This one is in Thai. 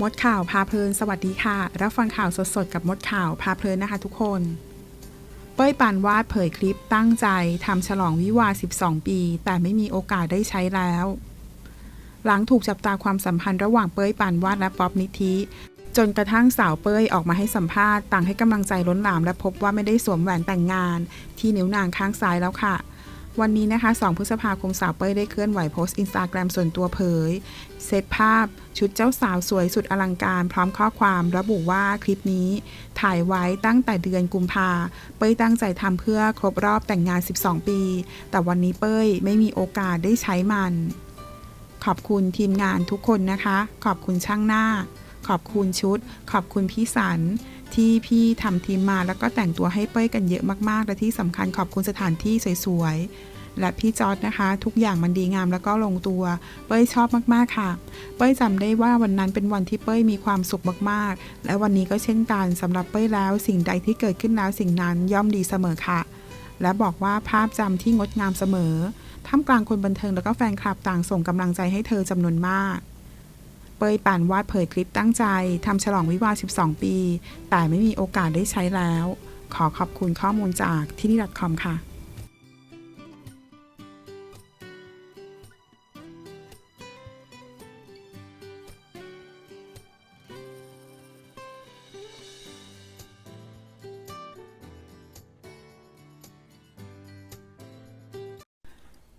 มดข่าวพาเพลินสวัสดีค่ะ รับฟังข่าวสดๆ กับมดข่าวพาเพลินนะคะทุกคน เป้ยปานวาดเผยคลิปตั้งใจทำฉลองวิวา 12 ปี แต่ไม่มีโอกาสได้ใช้แล้ว หลังถูกจับตาความสัมพันธ์ระหว่างเป้ยปานวาดและป๊อบนิธิ จนกระทั่งสาวเป้ยออกมาให้สัมภาษณ์ต่างให้กำลังใจล้นหลามและพบว่าไม่ได้สวมแหวนแต่งงาน ที่นิ้วนางข้างซ้ายแล้วค่ะ วันนี้นะคะ 2 พฤษภาคมสาวเป้ยได้เคลื่อนไหวโพสต์อินสตาแกรมส่วนตัวเผย เซตภาพ ชุดเจ้าสาวสวยสุดอลังการ พร้อมข้อความระบุว่าคลิปนี้ถ่ายไว้ตั้งแต่เดือนกุมภาเป้ยตั้งใจทำเพื่อครบรอบแต่งงาน 12 ปี แต่วันนี้เป้ยไม่มีโอกาสได้ใช้มัน ขอบคุณทีมงานทุกคนนะคะ ขอบคุณช่างหน้า ขอบคุณชุด ขอบคุณพี่สัน ที่พี่ทำทีมมาแล้วก็แต่งตัวให้เป้ยกันเยอะมากๆ และที่สำคัญขอบคุณสถานที่สวยๆ และพี่จอร์ดนะคะ ทุกอย่างมันดีงามแล้วก็ลงตัว เป้ยชอบมากๆค่ะ เป้ยจำได้ว่าวันนั้นเป็นวันที่เป้ยมีความสุขมากๆ และวันนี้ก็เช่นกันสำหรับเป้ยแล้วสิ่งใดที่เกิดขึ้นแล้วสิ่งนั้นย่อมดีเสมอค่ะ และบอกว่าภาพจำที่งดงามเสมอท่ามกลางคนบันเทิงแล้วก็แฟนคลับต่างส่งกำลังใจให้เธอจำนวนมาก เปยปานวาดเผยคลิปตั้งใจทำฉลองวิวาห12 ปี แต่ไม่มีโอกาสได้ใช้แล้ว ขอขอบคุณข้อมูลจากที่นี่ .com ค่ะ